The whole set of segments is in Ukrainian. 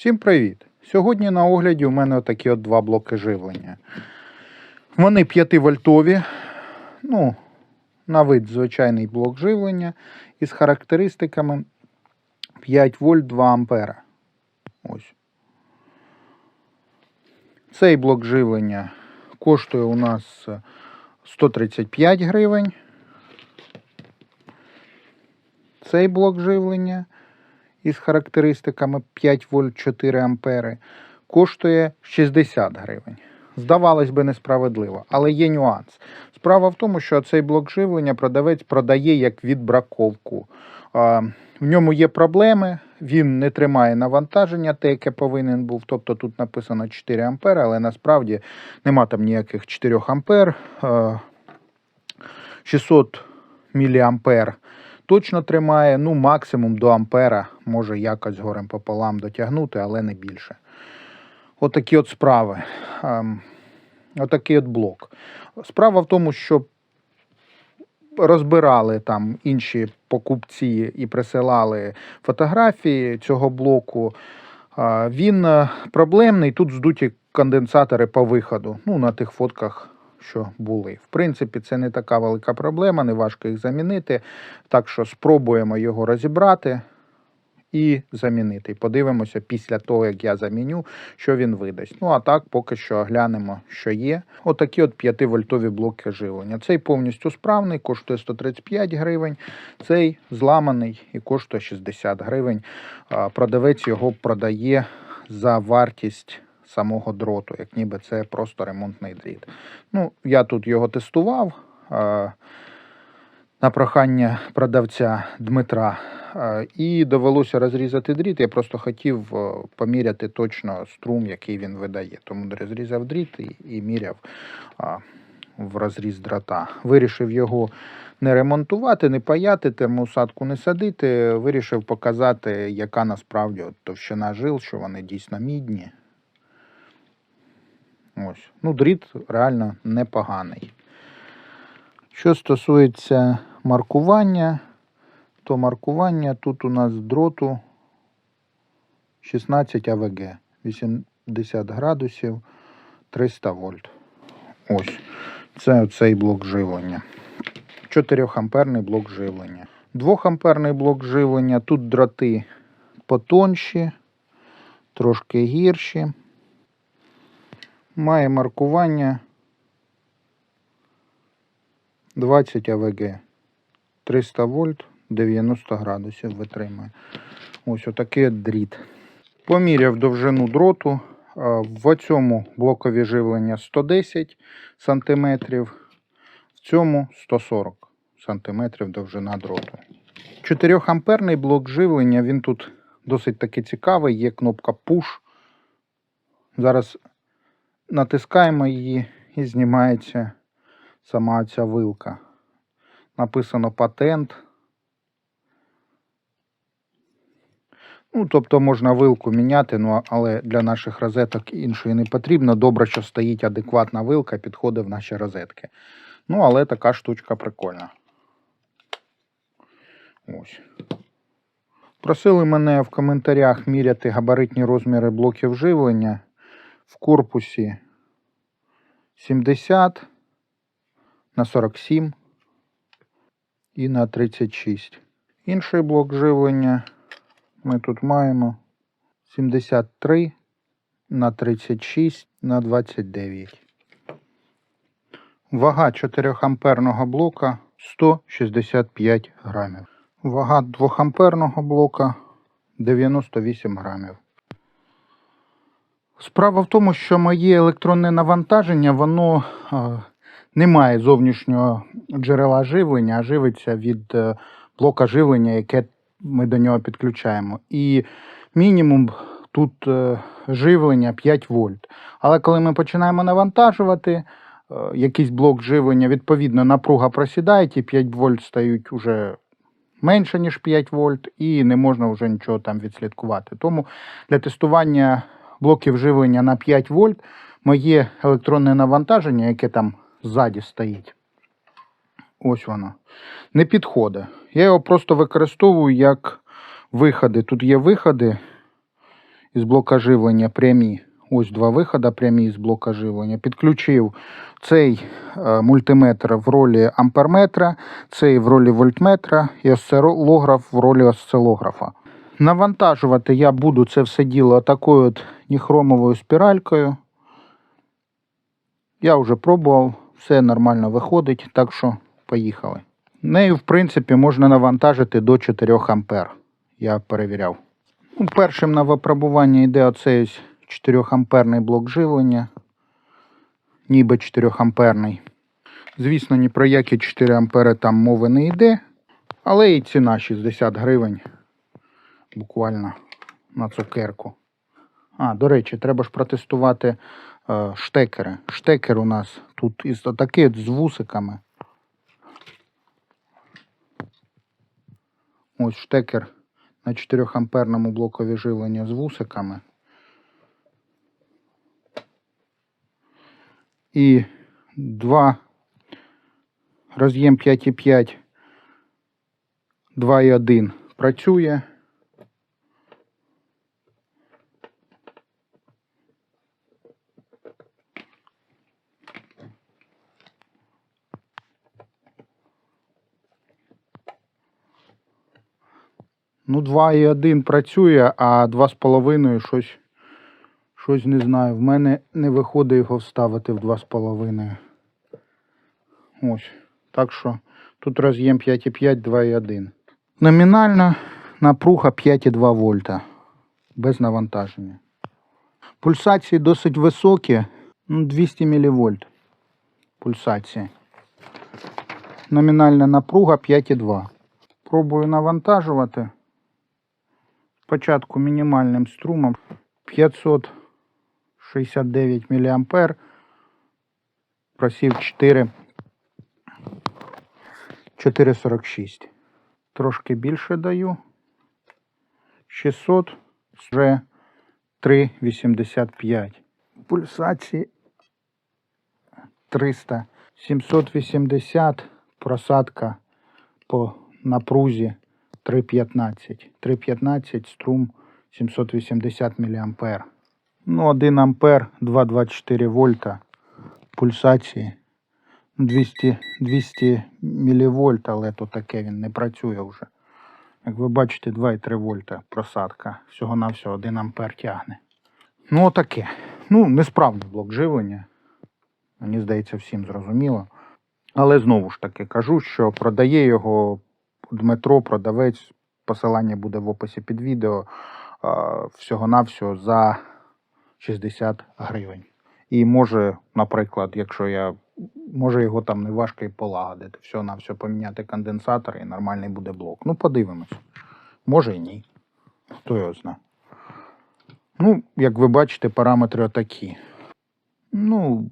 Всім привіт! Сьогодні на огляді у мене такі от два блоки живлення. Вони 5 вольтові, ну, на вид звичайний блок живлення із характеристиками 5 вольт 2 ампера. Ось. Цей блок живлення коштує у нас 135 гривень. Цей блок живлення із характеристиками 5 вольт 4 ампери коштує 60 гривень. Здавалось би, несправедливо, але є нюанс. Справа в тому, що цей блок живлення продавець продає як відбраковку. В ньому є проблеми, він не тримає навантаження, те, яке повинен був. Тобто тут написано 4 ампери, але насправді нема там ніяких 4 ампер. А, 600 міліампер точно тримає, ну максимум до ампера може якось горем пополам дотягнути, але не більше. Отакі от справи. Ем, Отакий от блок. Справа в тому, що розбирали там інші покупці і присилали фотографії цього блоку. А, Він е, проблемний. Тут здуті конденсатори по виходу. Ну, на тих фотках, що були. В принципі, це не така велика проблема, не важко їх замінити. Так що спробуємо його розібрати і замінити. Подивимося після того, як я заміню, що він видасть. Ну а так, поки що оглянемо, що є. Отакі от 5-вольтові блоки живлення. Цей повністю справний, коштує 135 гривень. Цей зламаний і коштує 60 гривень. Продавець його продає за вартість. Самого дроту, як ніби це просто ремонтний дріт. Ну, я тут його тестував а, на прохання продавця Дмитра. А, І довелося розрізати дріт. Я просто хотів е, поміряти точно струм, який він видає. Тому розрізав дріт і, і міряв а, в розріз дрота. Вирішив його не ремонтувати, не паяти, термоусадку не садити. Вирішив показати, яка насправді от товщина жил, що вони дійсно мідні. Ось. Ну, дріт реально непоганий. Що стосується маркування, то маркування тут у нас дроту 16 АВГ, 80 градусів, 300 вольт. Ось. Це цей блок живлення. 4 амперний блок живлення. 2 амперний блок живлення. Тут дроти потонші, трошки гірші. Має маркування 20 АВГ. 300 вольт, 90 градусів витримує. Ось отакий дріт. Поміряв довжину дроту. В цьому блокові живлення 110 см, в цьому 140 см довжина дроту. 4 амперний блок живлення, він тут досить таки цікавий, є кнопка Push. Зараз натискаємо її і знімається сама ця вилка. Написано патент. Ну, тобто можна вилку міняти, ну, але для наших розеток іншої не потрібно. Добре, що стоїть адекватна вилка, підходить в наші розетки. Ну, але така штучка прикольна. Ось. Просили мене в коментарях міряти габаритні розміри блоків живлення в корпусі 70 на 47 і на 36. Інший блок живлення ми тут маємо 73 на 36 на 29. Вага 4 амперного блока 165 грамів. Вага 2 амперного блока 98 грамів. Справа в тому, що моє електронне навантаження, воно е, не має зовнішнього джерела живлення, а живиться від е, блока живлення, яке ми до нього підключаємо. І мінімум тут е, живлення 5 вольт. Але коли ми починаємо навантажувати якийсь блок живлення, відповідно напруга просідає, ті 5 вольт стають уже менше, ніж 5 вольт, і не можна вже нічого там відслідкувати. Тому для тестування блоків живлення на 5 вольт моє електронне навантаження, яке там ззаді стоїть, ось воно, не підходить. Я його просто використовую як виходи. Тут є виходи, із блока живлення прямі. Ось два виходи прямі з блока живлення. Підключив цей е, мультиметр в ролі амперметра, цей в ролі вольтметра і осцилограф в ролі осцилографа. Навантажувати я буду це все діло такою от ніхромовою спіралькою. Я вже пробував, все нормально виходить, так що поїхали. Нею, в принципі, можна навантажити до 4 ампер. Я перевіряв. Ну, першим на випробування йде оцей 4 амперний блок живлення. Ніби 4 амперний. Звісно, ні про які 4 ампери там мови не йде, але і ціна 60 гривень. Буквально на цукерку. А, до речі, треба ж протестувати е, штекери. Штекер у нас тут із такий от з вусиками. Ось штекер на 4 амперному блокові живлення з вусиками. І два роз'єм 5,5 2,1 працює. Ну, 2,1 працює, а 2,5 щось, щось не знаю. В мене не виходить його вставити в 2,5. Ось. Так що тут роз'єм 5,5, 2,1. Номінальна напруга 5,2 вольта. Без навантаження. Пульсації досить високі. Ну, 200 мВ. Пульсації. Номінальна напруга 5,2. Пробую навантажувати. Спочатку мінімальним струмом 569 мА. Просів 4 4,46. Трошки більше даю. 600 вже 3,85. Пульсації 300. 780. Просадка по напрузі 3,15. 3,15 струм 780 мА. Ну, 1 ампер 2,24 вольта. Пульсації 200, 200 мВ, але то таке він не працює вже. Як ви бачите, 2,3 вольта просадка. Всього-навсього 1 ампер тягне. Ну, отаке. Ну, несправний блок живлення. Мені здається, всім зрозуміло. Але знову ж таки кажу, що продає його Дмитро, продавець. Посилання буде в описі під відео. Всього-навсього за 60 гривень. І може, наприклад, якщо я може його там не важко і полагодити. Все на все поміняти конденсатор і нормальний буде блок. Ну, подивимось. Може і ні. Хто його знає. Ну, як ви бачите, параметри отакі. Ну,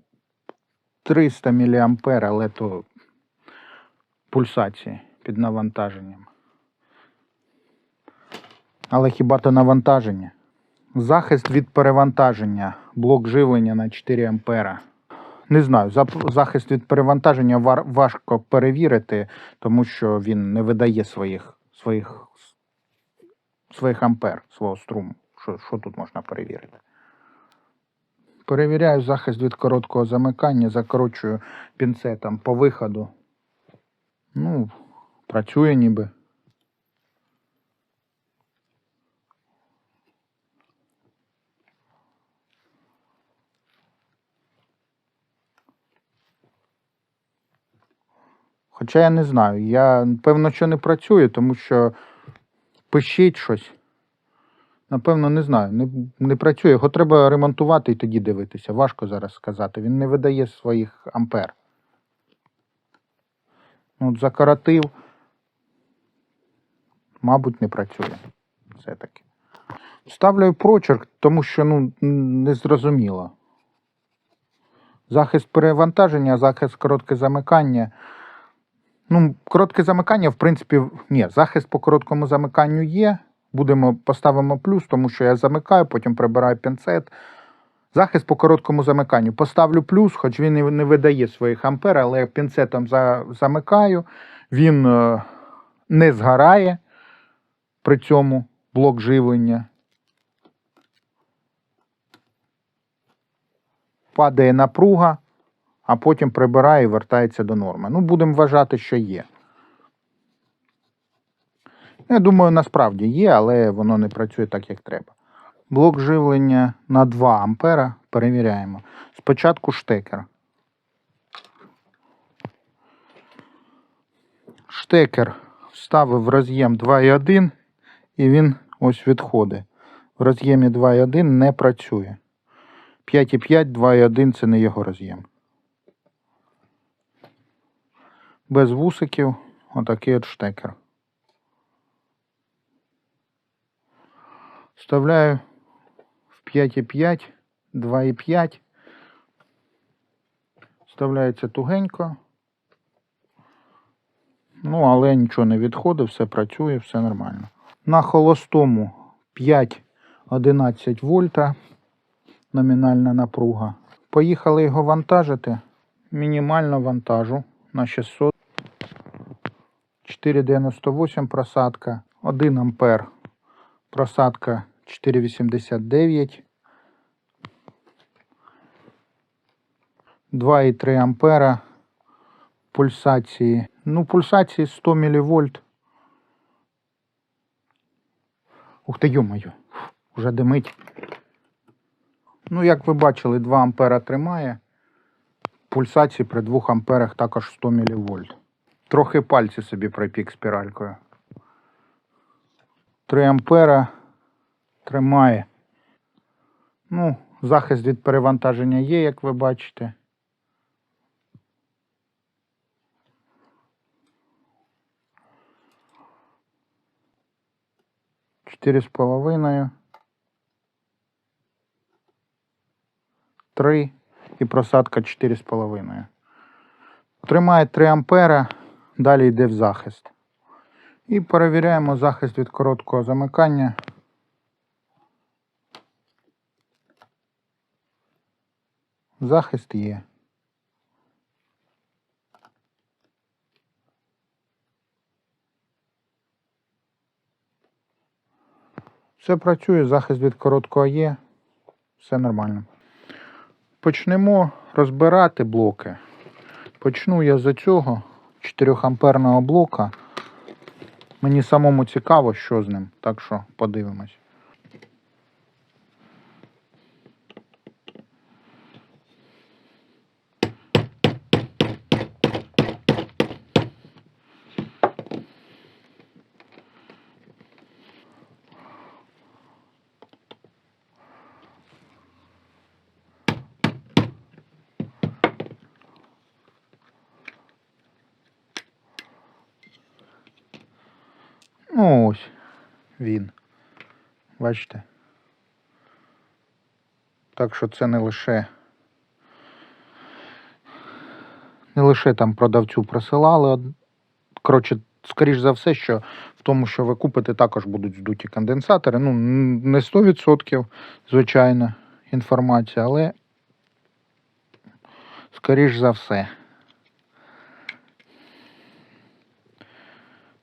300 мА, але то пульсації під навантаженням. Але хіба то навантаження? Захист від перевантаження. Блок живлення на 4 ампера. Не знаю, захист від перевантаження важко перевірити, тому що він не видає своїх, своїх, своїх ампер, свого струму. Що, що тут можна перевірити? Перевіряю захист від короткого замикання, закорочую пінцетом по виходу. Ну, працює ніби. Хоча я не знаю. Я певно, що не працює, тому що пишіть щось. Напевно, не знаю. Не, не працює. Його треба ремонтувати і тоді дивитися. Важко зараз сказати. Він не видає своїх ампер. Ну, от закоротив. Мабуть, не працює. Все-таки. Ставлю прочерк, тому що ну, не зрозуміло. Захист перевантаження, захист коротке замикання. Ну, коротке замикання, в принципі, ні, захист по короткому замиканню є. Будемо поставимо плюс, тому що я замикаю, потім прибираю пінцет. Захист по короткому замиканню. Поставлю плюс, хоч він і не видає своїх ампер, але пінцетом за, замикаю. Він е, не згорає при цьому блок живлення. Падає напруга, а потім прибирає і вертається до норми. Ну, будемо вважати, що є. Я думаю, насправді є, але воно не працює так, як треба. Блок живлення на 2 ампера перевіряємо. Спочатку штекер. Штекер вставив в роз'єм 2,1 і він ось відходить. В роз'ємі 2.1 не працює. 5.5, 2.1 це не його роз'єм. Без вусиків отакий от штекер. Вставляю в 5,5, 2,5. Вставляється тугенько. Ну, але нічого не відходить, все працює, все нормально. На холостому 5-11 вольта номінальна напруга. Поїхали його вантажити. Мінімально вантажу на 600. 4,98 просадка, 1 ампер просадка 4,89. 2,3 ампера пульсації. Ну, пульсації 100 мВ. Ух ти, йомаю, вже димить. Ну, як ви бачили, 2 ампера тримає. Пульсації при 2 амперах також 100 мВ. Трохи пальці собі припік спіралькою. 3 ампера тримає. Ну, захист від перевантаження є, як ви бачите. Чотири з половиною. Три і просадка чотири з половиною. Тримає 3 ампера, далі йде в захист. І перевіряємо захист від короткого замикання. Захист є. Все працює, захист від короткого є. Все нормально. Почнемо розбирати блоки. Почну я з цього 4 амперного блока. Мені самому цікаво, що з ним, так що подивимось. Ось він. Бачите? Так що це не лише. Не лише там продавцю присилали. Коротше, скоріш за все, що в тому, що ви купите, також будуть здуті конденсатори. Ну, не 100%, звичайно, інформація, але скоріш за все.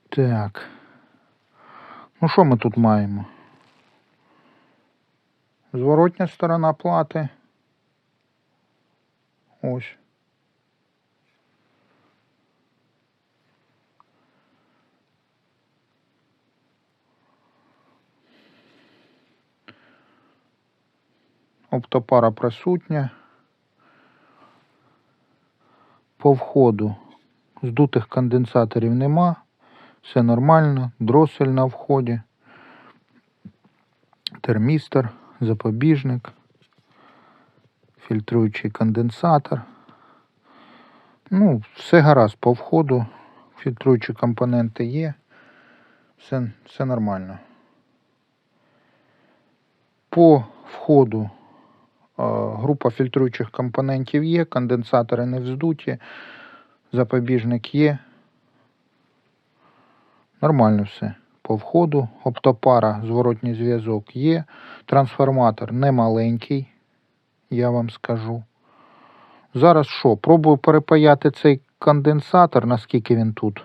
Так. Ну, що ми тут маємо? Зворотня сторона плати. Ось. Оптопара присутня. По входу здутих конденсаторів нема. Все нормально. Дросель на вході. Термістор, запобіжник, фільтруючий конденсатор. Ну, все гаразд по входу. Фільтруючі компоненти є. Все, все нормально. По входу е, група фільтруючих компонентів є, конденсатори не вздуті, запобіжник є. Нормально все. По входу, оптопара, зворотній зв'язок є. Трансформатор не маленький, я вам скажу. Зараз що? Пробую перепаяти цей конденсатор, наскільки він тут.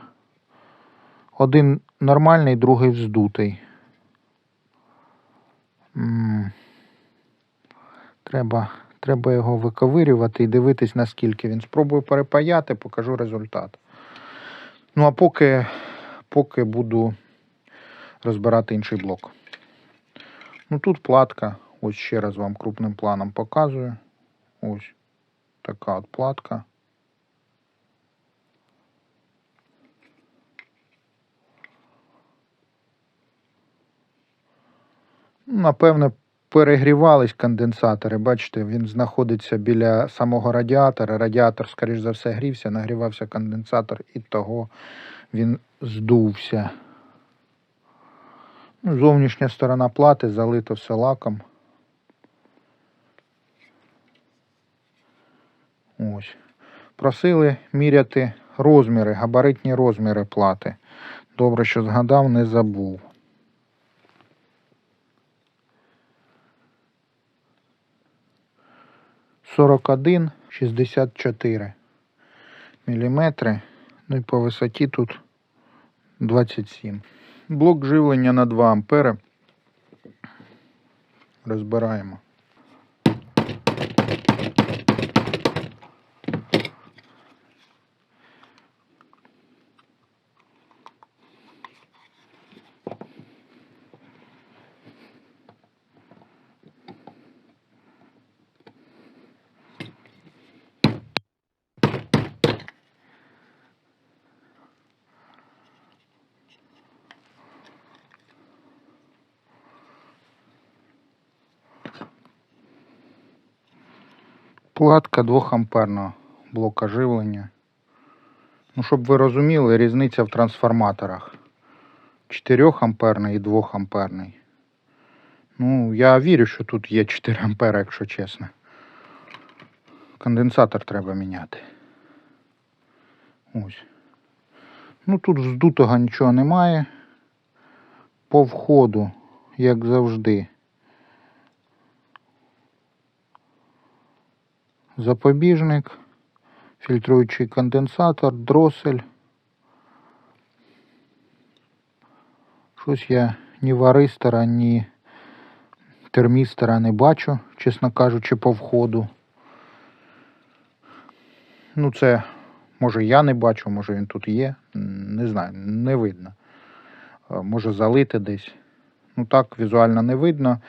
Один нормальний, другий вздутий. Треба Треба його виковирювати і дивитись, наскільки він. Спробую перепаяти, покажу результат. Ну а поки, поки буду розбирати інший блок. Ну тут платка. Ось ще раз вам крупним планом показую. Ось така от платка. Напевне, перегрівались конденсатори. Бачите, він знаходиться біля самого радіатора. Радіатор, скоріш за все, грівся, нагрівався конденсатор, і того він здувся. Ну, Зовнішня сторона плати залито все лаком. Ось. Просили міряти розміри, габаритні розміри плати. Добре, що згадав, не забув. Сорок один, шістдесят чотири міліметри. Ну і по висоті тут 27. Блок живлення на 2 ампери. Розбираємо. Платка 2 амперного блока живлення. Ну, щоб ви розуміли, різниця в трансформаторах. 4 амперний і 2 амперний. Ну, я вірю, що тут є 4 ампера, якщо чесно. Конденсатор треба міняти. Ось. Ну тут вздутого нічого немає. По входу, як завжди. Запобіжник, фільтруючий конденсатор, дросель. Щось я ні варистора, ні термістора не бачу, чесно кажучи, по входу. Ну, це, може, я не бачу, може він тут є. Не знаю, не видно. Е, Може залити десь. Ну так, візуально не видно.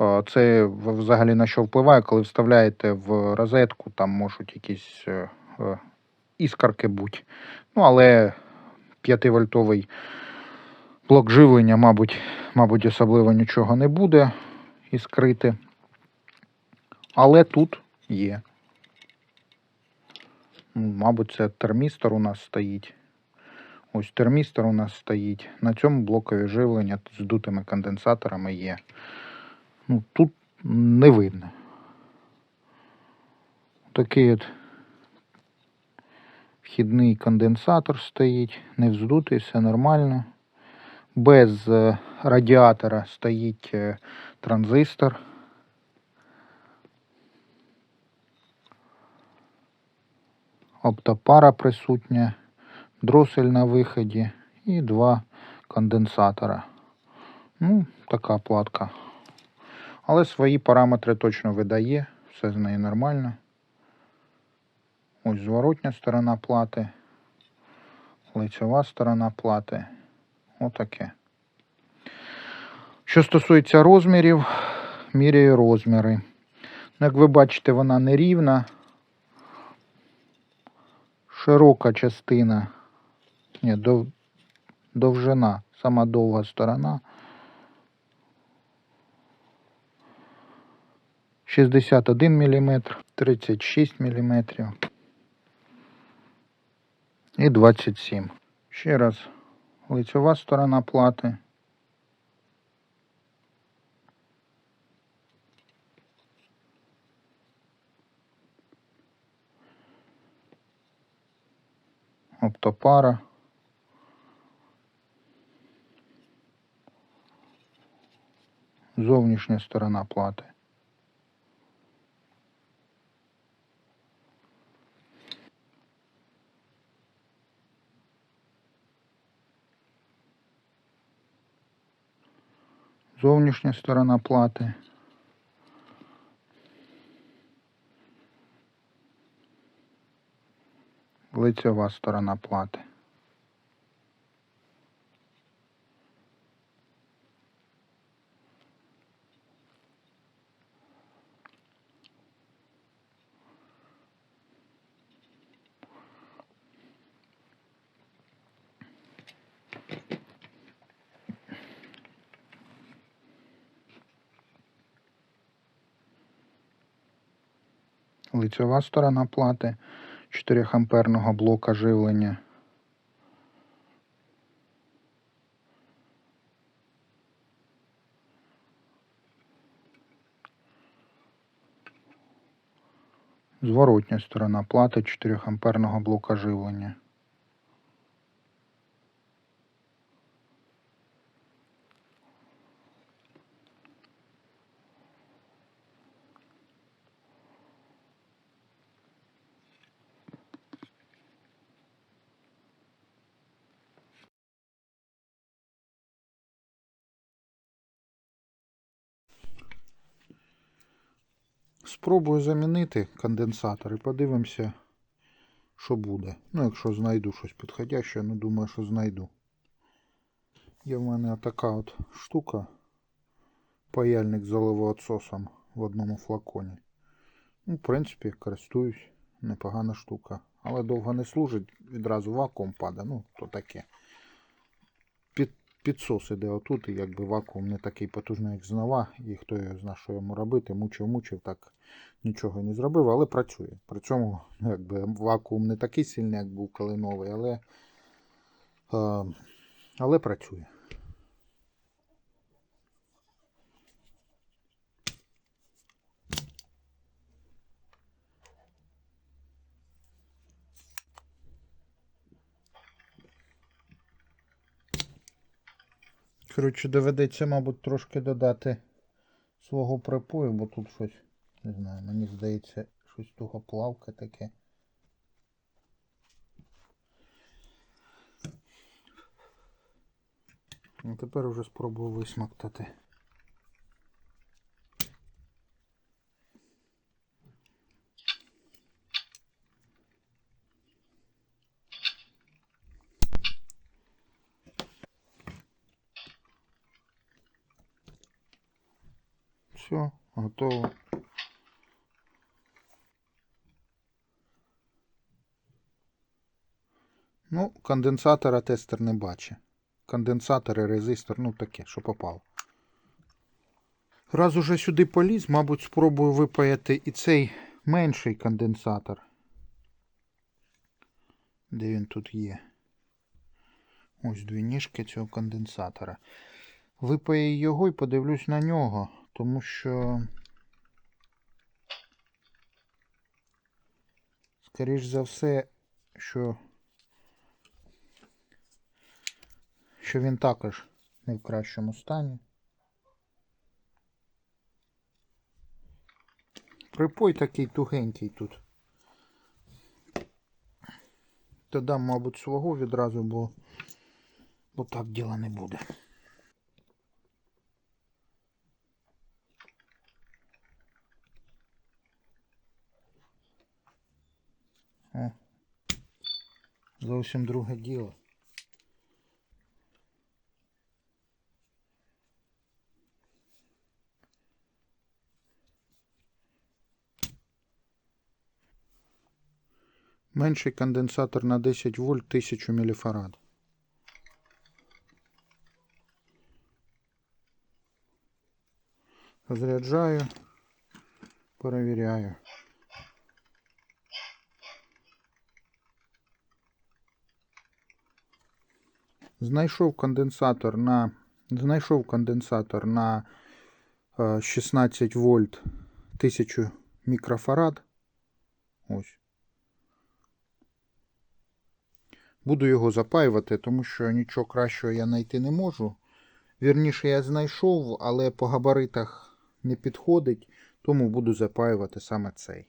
Е, Це взагалі на що впливає, коли вставляєте в розетку, там можуть якісь е, е, іскарки бути. Ну, але 5-вольтовий блок живлення, мабуть, мабуть, особливо нічого не буде іскрити. Але тут є. Мабуть, це термістор у нас стоїть. Ось термістор у нас стоїть. На цьому блокові живлення з дутими конденсаторами є. Ну, тут не видно. Такий от вхідний конденсатор стоїть, не вздутий, все нормально. Без е, радіатора стоїть е, транзистор. Оптопара присутня, дросель на виході і два конденсатора. Ну, така платка. Але свої параметри точно видає, все з нею нормально. Ось зворотня сторона плати, лицева сторона плати. Отаке. Що стосується розмірів, міряю розміри. Ну, Як ви бачите, вона нерівна. Широка частина, ні, дов, довжина, сама довга сторона. 61 мм, 36 мм і 27. Ще раз лицева сторона плати. Оптопара. Зовнішня сторона плати. зовнішня сторона плати. лицева сторона плати. Лицьова сторона плати 4 амперного блока живлення. Зворотня сторона плати 4 амперного блока живлення. Спробую замінити конденсатор і подивимося, що буде. Ну, якщо знайду щось підходяще, ну думаю, що знайду. Є в мене така от штука. Паяльник з оливоотсосом в одному флаконі. Ну, в принципі, користуюсь. Непогана штука. Але довго не служить, відразу вакуум падає. Ну, то таке. Під, підсос іде отут, і якби вакуум не такий потужний, як знова. І хто його знає, що йому робити, мучив, мучив, так нічого не зробив, але працює. При цьому ну, якби, вакуум не такий сильний, як був коли новий, але, е, але працює. Коротше, доведеться, мабуть, трошки додати свого припою, бо тут щось, не знаю, мені здається, щось туго плавка таке. Ну, тепер вже спробую висмоктати. Все, готово. Ну, конденсатора тестер не бачить. Конденсатор і резистор, ну таке, що попало. Раз уже сюди поліз, мабуть, спробую випаяти і цей менший конденсатор. Де він тут є? Ось дві ніжки цього конденсатора. Випаю його і подивлюсь на нього, тому що. Скоріш за все, що. що він також не в кращому стані. Припой такий тугенький тут. Додам, мабуть, свого відразу, бо, бо так діла не буде. О, зовсім друге діло. Менший конденсатор на 10 вольт 1000 міліфарад. Розряджаю, перевіряю. Знайшов конденсатор на знайшов конденсатор на е, 16 вольт 1000 мікрофарад. Ось. Буду його запаювати, тому що нічого кращого я знайти не можу. Вірніше, я знайшов, але по габаритах не підходить, тому буду запаювати саме цей.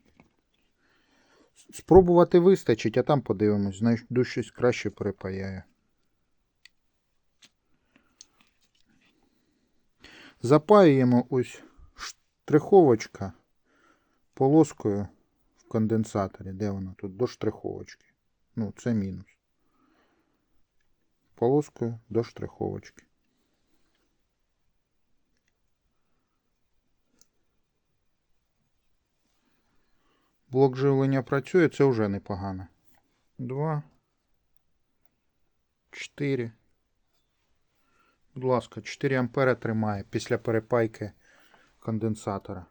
Спробувати вистачить, а там подивимось, знайду щось краще перепаяю. Запаюємо ось штриховочка полоскою в конденсаторі. Де вона тут? До штриховочки. Ну, це мінус. Полоскою до штриховочки. Блок живлення працює, це вже непогано. Два. Чотири. Будь ласка, 4 ампера тримає після перепайки конденсатора.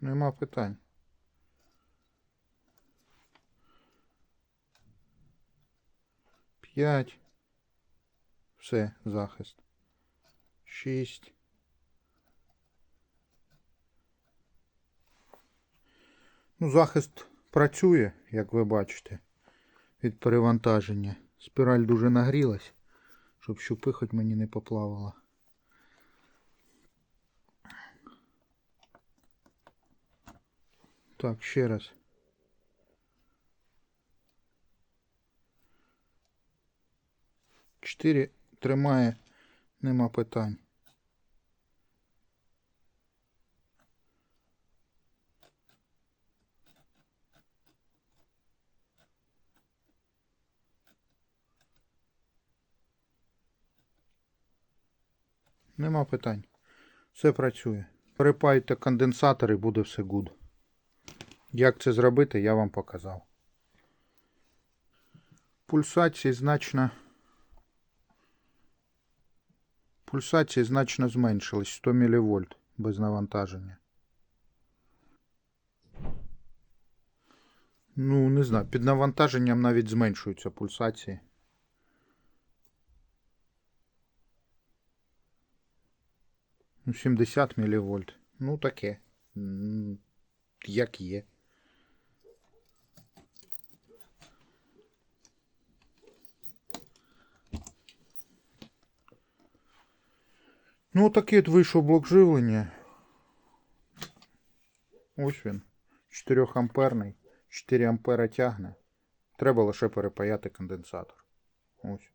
Нема питань. П'ять. Все, захист. Шість. Ну, захист працює, як ви бачите, від перевантаження. Спіраль дуже нагрілась, щоб щупи хоч мені не поплавала. Так, ще раз. Чотири тримає, нема питань. Нема питань. Все працює. Перепаюйте конденсатор і буде все гуд. Як це зробити, я вам показав. Пульсації значно. Пульсації значно зменшились 100 мВ без навантаження. Ну, не знаю, під навантаженням навіть зменшуються пульсації. 70 мВ. Ну, таке. Як є. Ну, такий от вийшов блок живлення. Ось він. 4 амперний. 4 ампера тягне. Треба лише перепаяти конденсатор. Ось.